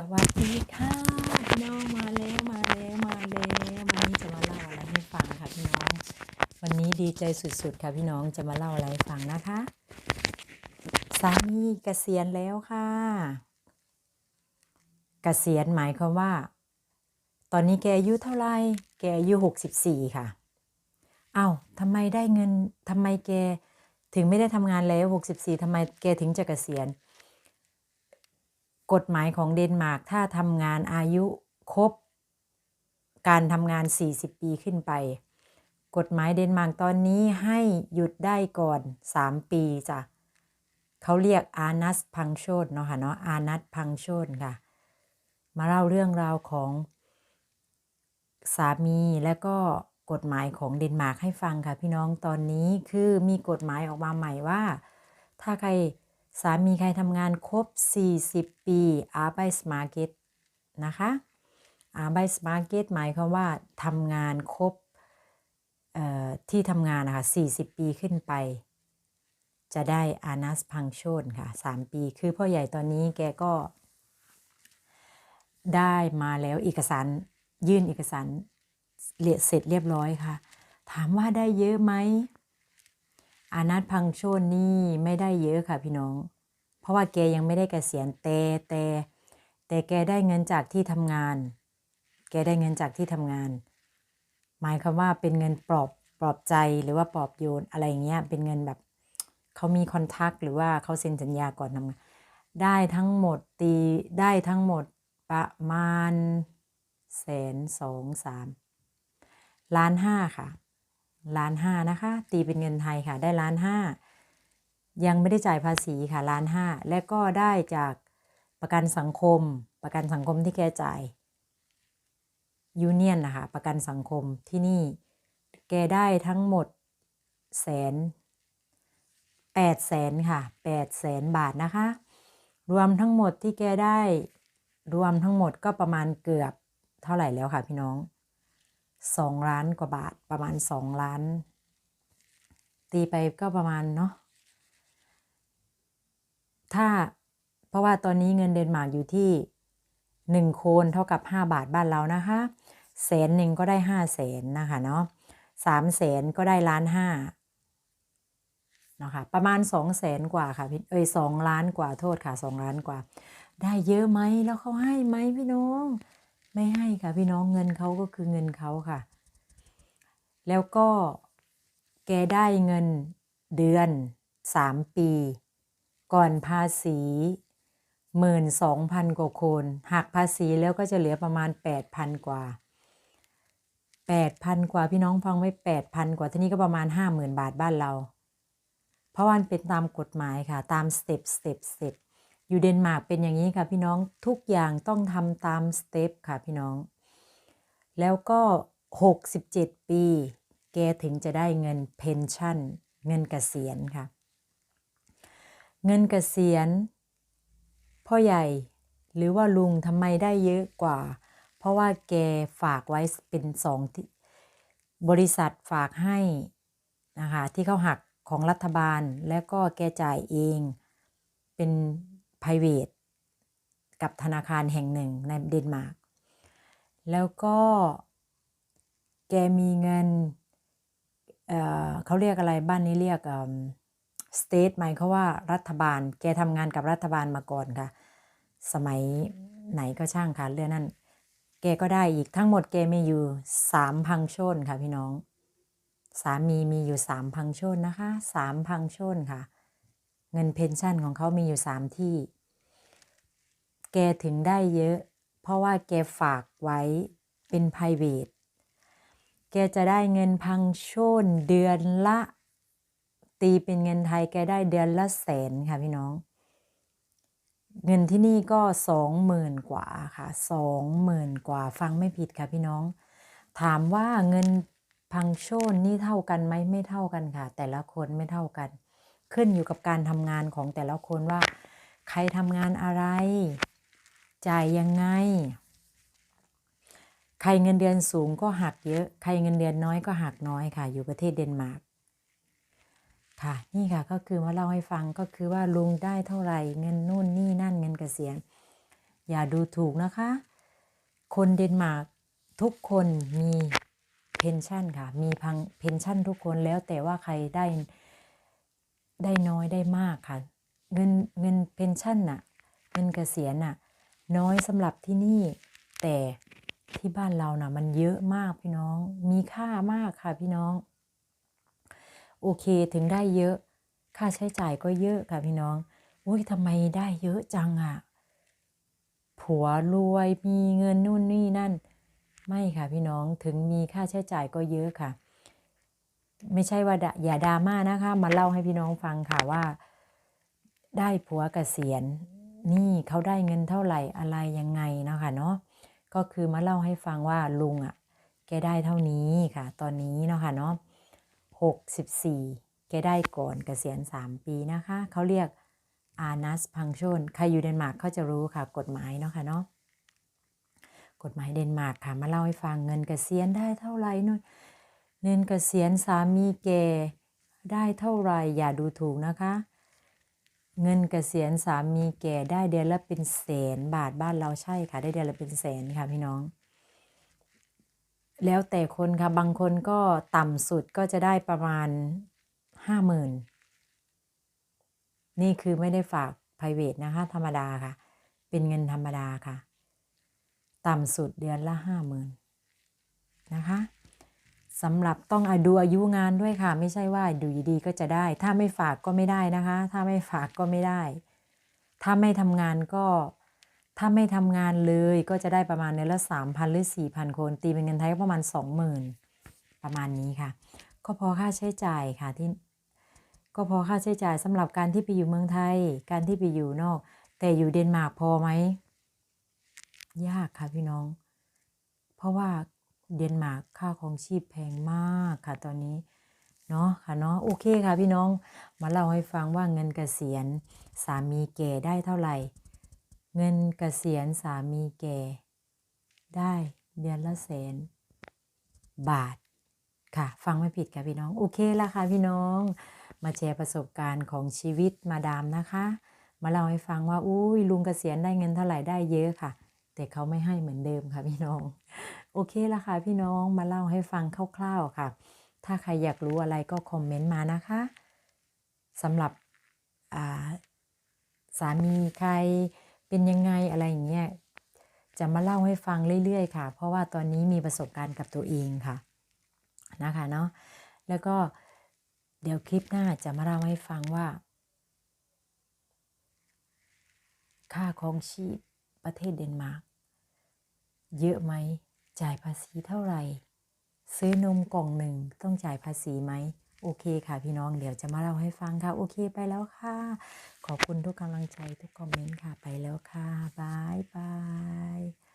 สวัสดีค่ะพี่น้องมาแล้วมาแล้วมาแล้ววันนี้จะมาเล่าอะไรให้ฟังค่ะพี่น้อง วันนี้ดีใจสุดๆ ค่ะพี่น้องจะมาเล่าอะไรให้ฟังนะคะสามีเกษียณแล้วค่ะเกษียณหมายความว่า ตอนนี้แกอายุเท่าไหร่แกอายุหกสิบสี่ค่ะอ้าวทำไมได้เงินทำไมแกถึงไม่ได้ทำงานแล้วหกสิบสี่ทำไมแกถึงจะเกษียณ กฎหมายของเดนมาร์กถ้าทำงานอายุครบการทำงาน 40 ปีขึ้นไป กฎหมายเดนมาร์กตอนนี้ให้หยุดได้ก่อน 3 ปีจ้ะเขาเรียกอานัสพังโชนเนาะค่ะเนาะอานัสพังโชนค่ะ มาเล่าเรื่องราวของสามีและก็กฎหมายของเดนมาร์กให้ฟังค่ะพี่น้องตอนนี้คือมีกฎหมายออกมาใหม่ว่า ถ้าใคร สามีใครทำงานครบ 40 ปี Arbeitsmarket นะคะ Arbeitsmarket หมายความว่าทำงานครบที่ทำงานนะคะ40 ปีขึ้นไป จะได้อานัสพังโชนค่ะ 3 ปี คือพ่อใหญ่ตอนนี้แกก็ ได้มาแล้วเอกสารยื่นเอกสารเสร็จเรียบร้อยค่ะ ถามว่าได้เยอะไหม อานัทพังโชนนี่ไม่ได้เยอะค่ะพี่น้อง เพราะว่าแกยังไม่ได้เกษียณแต่แต่แต่แกได้เงินจากที่ทำงาน แกได้เงินจากที่ทำงาน หมายความว่าเป็นเงินปลอบปลอบใจหรือว่าปลอบโยนอะไรเงี้ย เป็นเงินแบบเขามีคอนทักหรือว่าเขาเซ็นสัญญาก่อนทำงานได้ทั้งหมดตีได้ทั้งหมดประมาณแสนสองสามล้านห้าค่ะ ล้านห้านะคะ ตีเป็นเงินไทยค่ะ ได้ล้านห้ายังไม่ได้จ่ายภาษีค่ะล้านห้าและก็ได้จากประกันสังคม ประกันสังคมที่แกจ่ายยูเนียนนะคะประกันสังคมที่นี่ แกได้ทั้งหมดแสนแปดแสนค่ะแปดแสนบาทนะคะ รวมทั้งหมดที่แกได้ รวมทั้งหมดก็ประมาณเกือบเท่าไหร่แล้วค่ะพี่น้อง สองล้านกว่าบาทประมาณสองล้าน ตีไปก็ประมาณเนาะถ้าเพราะว่าตอนนี้เงินเดนมาร์กอยู่ที่หนึ่งโคนเท่ากับห้าบาทบ้านเรานะคะแสนหนึ่งก็ได้ห้าแสนนะคะเนาะสามแสนก็ได้ล้านห้านะคะประมาณสองแสนกว่าค่ะพี่เอ้ยสองล้านกว่าโทษค่ะสองล้านกว่า ได้เยอะไหมแล้วเขาให้ไหมพี่น้อง ไม่ให้ค่ะพี่น้องเงินเขาก็คือเงินเขาค่ะ แล้วก็แกได้เงินเดือนสามปี ก่อนภาษีหมื่นสองพันกว่าคนหักภาษีแล้วก็จะเหลือประมาณแปดพันกว่าแปดพันกว่าพี่น้องฟังไว้แปดพันกว่าที่นี่ก็ประมาณห้าหมื่นบาทบ้านเรา เพราะว่าเป็นตามกฎหมายค่ะ ตามสเต็ปสเต็ปสเต็ป อยู่เดนมาร์กเป็นอย่างนี้ค่ะพี่น้องทุกอย่างต้องทำตามสเต็ปค่ะพี่น้อง แล้วก็ 67 ปี แกถึงจะได้เงินเพนชั่น เงินเกษียณค่ะ เงินเกษียณ พ่อใหญ่หรือว่าลุงทำไมได้เยอะกว่า เพราะว่าแกฝากไว้เป็นสองบริษัทฝากให้นะคะที่เขาหักของรัฐบาลแล้วก็แกจ่ายเองเป็น p r i v a t กับธนาคารแห่งหนึ่งในเดนมาร์ก แล้วก็แกมีเงินเเขาเรียกอะไรบ้านนี้เรียกสเตทหมเขาว่ารัฐบาล แกทำงานกับรัฐบาลมาก่อนค่ะ สมัยไหนก็ช่างค่ะเรื่องนั้น แกก็ได้อีกทั้งหมดแกมีอยู่สามพังชนค่ะพี่น้อง สามีมีอยู่สามพังชนนะคะสามพังชนค่ะ เงินเพนชั่นของเขามีอยู่สามที่ แกถึงได้เยอะ เพราะว่าแกฝากไว้เป็น p r i v a t แกจะได้เงินพังโชนเดือนละ ตีเป็นเงินไทยแกได้เดือนละแสนค่ะพี่น้อง เงินที่นี่ก็สองหมื่นกว่าค่ะสองหมื่นกว่าฟังไม่ผิดค่ะพี่น้อง ถามว่าเงินพังโชนนี่เท่ากันไหมไม่เท่ากันค่ะ แต่ละคนไม่เท่ากัน ขึ้นอยู่กับการทำงานของแต่ละคนว่า ใครทำงานอะไร จ่ายยังไง ใครเงินเดือนสูงก็หักเยอะ ใครเงินเดือนน้อยก็หักน้อยค่ะ อยู่ประเทศเดนมาร์กค่ะ นี่ค่ะก็คือมาเล่าให้ฟังก็คือว่าลุงได้เท่าไหร่เงินนู่นนี่นั่นเงินเกษียณอย่าดูถูกนะคะ คนเดนมาร์กทุกคนมีเพนชั่นค่ะ มีพังเพนชั่นทุกคนแล้วแต่ว่าใครได้ได้น้อยได้มากค่ะ เงินเงินเพนชั่นน่ะ เงินเกษียณน่ะ น้อยสำหรับที่นี่ แต่ที่บ้านเราน่ะ มันเยอะมากพี่น้อง มีค่ามากค่ะพี่น้อง โอเคถึงได้เยอะ ค่าใช้จ่ายก็เยอะค่ะพี่น้องอุ้ยทำไมได้เยอะจังอะ่ะ ผัวรวยมีเงินนู่นนี่นั่น ไม่ค่ะพี่น้องถึงมีค่าใช้จ่ายก็เยอะค่ะ ไม่ใช่ว่าอย่าดราม่านะคะ มาเล่าให้พี่น้องฟังค่ะว่า ได้ผัวเกษียณ นี่เขาได้เงินเท่าไหร่อะไรยังไงเนาะค่ะเนาะก็คือมาเล่าให้ฟังว่าลุงอะ่ะแกได้เท่านี้ค่ะ ตอนนี้เนาะค่ะเนาะหกสิบสี่แกได้ก่อนเกษียณสามปีนะคะเขาเรียกอานัสพังชนใครอยู่เดนมาร์กเขาจะรู้ค่ะ กฎหมายเนาะค่ะเนาะกฎหมายเดนมาร์กค่ะ มาเล่าให้ฟังเงินเกษียณได้เท่าไหร่นู่นเงินเกษียณสามีแกได้เท่าไหร่อย่าดูถูกนะคะ เงินเกษียณสามีแก่ได้เดือนละเป็นแสนบาทบ้านเราใช่ค่ะ ได้เดือนละเป็นแสนค่ะพี่น้อง แล้วแต่คนค่ะบางคนก็ต่ำสุดก็จะได้ประมาณห้าหมื่นนี่คือไม่ได้ฝาก private นะคะ ธรรมดาค่ะ เป็นเงินธรรมดาค่ะ ต่ำสุดเดือนละห้าหมื่นนะคะ สำหรับต้องอาดูอายุงานด้วยค่ะ ไม่ใช่ว่าดูดีๆก็จะได้ ถ้าไม่ฝากก็ไม่ได้นะคะ ถ้าไม่ฝากก็ไม่ได้ ถ้าไม่ทำงานก็ ถ้าไม่ทำงานเลยก็จะได้ประมาณเดือนละสามพันหรือสี่พันคน ตีเป็นเงินไทยก็ประมาณสองหมื่นประมาณนี้ค่ะ ก็พอค่าใช้จ่ายค่ะที่ก็พอค่าใช้จ่ายสำหรับการที่ไปอยู่เมืองไทย การที่ไปอยู่นอก แต่อยู่เดนมาร์กพอไหมยากค่ะพี่น้อง เพราะว่า เดนมาร์กค่าของชีพแพงมากค่ะตอนนี้เนาะค่ะเนาะโอเคค่ะพี่น้องมาเล่าให้ฟังว่าเงินเกษียณสามีแก่ได้เท่าไหร่ เงินเกษียณสามีแก่ ได้เดือนละแสนบาทค่ะฟังไม่ผิดค่ะพี่น้องโอเคละค่ะพี่น้อง มาแชร์ประสบการณ์ของชีวิตมาดามนะคะ มาเล่าให้ฟังว่าอุ้ยลุงเกษียณได้เงินเท่าไหร่ได้เยอะค่ะ แต่เขาไม่ให้เหมือนเดิมค่ะพี่น้อง โอเคละค่ะพี่น้องมาเล่าให้ฟังคร่าวๆค่ะ ถ้าใครอยากรู้อะไรก็คอมเมนต์มานะคะสำหรับสามีใครเป็นยังไงอะไรอย่างเงี้ยจะมาเล่าให้ฟังเรื่อยๆค่ะ เพราะว่าตอนนี้มีประสบการณ์กับตัวเองค่ะนะคะเนาะแล้วก็เดี๋ยวคลิปหน้าจะมาเล่าให้ฟังว่า ค่าครองชีพประเทศเดนมาร์ก เยอะไหม จ่ายภาษีเท่าไหร่ ซื้อนมกล่องหนึ่งต้องจ่ายภาษีไหม โอเคค่ะพี่น้องเดี๋ยวจะมาเล่าให้ฟังค่ะ โอเคไปแล้วค่ะ ขอบคุณทุกกำลังใจทุกคอมเมนต์ค่ะ ไปแล้วค่ะบายบาย